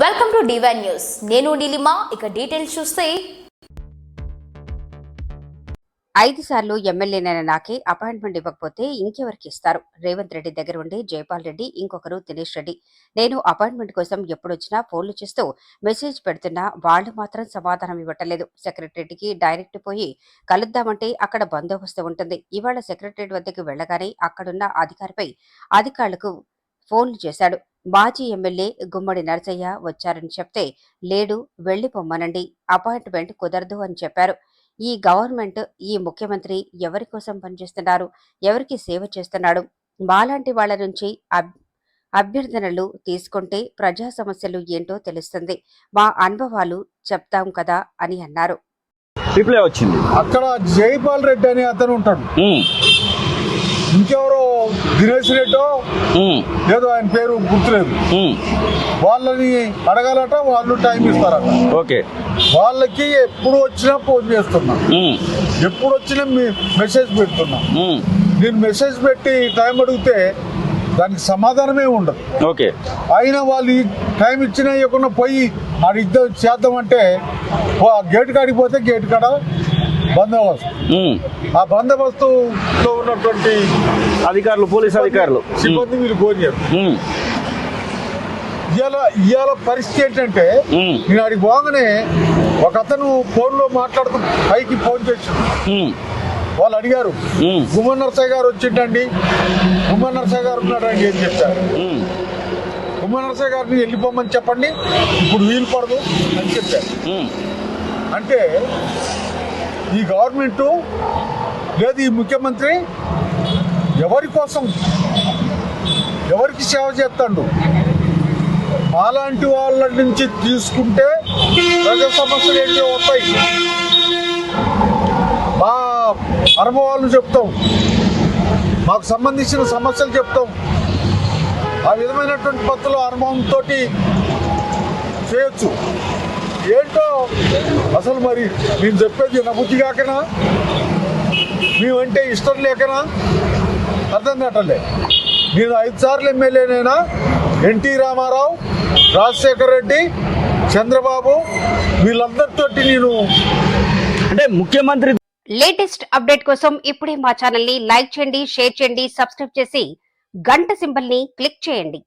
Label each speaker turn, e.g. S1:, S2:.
S1: Welcome to divine news నేను నీలిమా ఇక details చూస్తే.
S2: ఐదు సార్లు ఎమ్మెల్యేనైన నాకే అపాయింట్మెంట్ ఇవ్వకపోతే ఇంకెవరికి ఇస్తారు? రేవంత్ రెడ్డి దగ్గర ఉండి జైపాల్ రెడ్డి ఇంకొకరు దినేష్ రెడ్డి. నేను అపాయింట్మెంట్ కోసం ఎప్పుడొచ్చినా ఫోన్లు చేస్తూ మెసేజ్ పెడుతున్నా వాళ్ళు మాత్రం సమాధానం ఇవ్వటలేదు. సెక్రటరీకి డైరెక్ట్ పోయి కలుద్దామంటే అక్కడ బందోబస్తు ఉంటుంది. ఇవాళ సెక్రటరీ వద్దకు వెళ్ళగానే అక్కడున్న అధికారిపై అధికారులకు ఫోన్లు చేశాడు. మాజీ ఎమ్మెల్యే గుమ్మడి నరసయ్య వచ్చారని చెప్తే లేడు వెళ్ళిపోమ్మనండి అపాయింట్మెంట్ కుదరదు అని చెప్పారు. ఈ గవర్నమెంట్ ఈ ముఖ్యమంత్రి ఎవరి కోసం పనిచేస్తున్నారు ఎవరికి సేవ చేస్తున్నాడు? మాలాంటి వాళ్ళ నుంచి అబ్- అభ్యర్థనలు తీసుకుంటే ప్రజా సమస్యలు ఏంటో తెలుస్తుంది. మా అనుభవాలు చెప్తాం కదా అని అన్నారు.
S3: రిప్లై వచ్చింది.
S4: అక్కడ జైపాల్ రెడ్డి అనే అతను ఉంటాడు. ఇంకెవరో దినేష్ రెడ్డో? ఏదో ఆయన పేరు గుర్తులేదు. వాళ్ళని అడగాలట వాళ్ళు టైం ఇస్తారట.
S3: ఓకే.
S4: వాళ్ళకి ఎప్పుడు వచ్చినా ఫోన్ చేస్తున్నా. ఎప్పుడు వచ్చినా మీ- మెసేజ్ పెడుతున్నా. నేను మెసేజ్ పెట్టి టైం అడిగితే దానికి సమాధానమే ఉండదు.
S3: ఓకే.
S4: అయినా వాళ్ళు ఈ టైం ఇచ్చినా ఇవ్వకుండా పోయి ఆడ ఇద్దరు చేద్దామంటే ఆ గేట్ కాడికి పోతే గేట్ కాడ బందోబస్తు. ఆ బందోబస్తులో ఉన్నటువంటి
S3: అధికారులు పోలీస్ అధికారులు.
S4: సిబ్బంది మీరు
S3: ఉమ్,
S4: ఇవాళ ఇవాళ పరిస్థితి ఏంటంటే నేను అడిగి పోగానే ఒక అతను ఫోన్లో మాట్లాడుతూ పైకి ఫోన్
S3: ఉమ్,
S4: వాళ్ళు అడిగారు గుమ్మన్ నరసయ్య గారు వచ్చిండండి. గుమ్మన్ నరసయ్య గారు ఉన్నాడండి అని చెప్పారు.
S3: ఉమ్,
S4: గుమ్మన్ నరసయ్య గారిని వెళ్ళిపోమని చెప్పండి ఇప్పుడు వీలు పడదు అని చెప్పారు. అంటే ఈ గవర్నమెంట్ లేదు ఈ ముఖ్యమంత్రి ఎవరి కోసం ఎవరికి సేవ చేస్తాడు? మాలాంటి వాళ్ళ నుంచి తీసుకుంటే ప్రజా సమస్యలు ఏంటో వస్తాయి. మా అనుభవాలను చెప్తాం. మాకు సంబంధించిన సమస్యలు చెప్తాం. ఆ విధమైనటువంటి పద్ధతులు అనుభవంతో చేయొచ్చు. ఏంటో? అసలు మరి నేను చెప్పేది నబుద్ధి కాకనా మేమంటే ఇష్టం లేకనా? అర్థం కావట్లే. నేను ఐదు సార్లు ఎమ్మెల్యేనైనా ఎన్టీ రామారావు రాజశేఖర్ రెడ్డి చంద్రబాబు వీళ్ళందరితోటి నేను
S3: అంటే ముఖ్యమంత్రి
S2: లేటెస్ట్ అప్డేట్ కోసం ఇప్పుడే మా ఛానల్ని లైక్ చేయండి షేర్ చేయండి సబ్స్క్రైబ్ చేసి గంట సింబల్ని క్లిక్ చేయండి.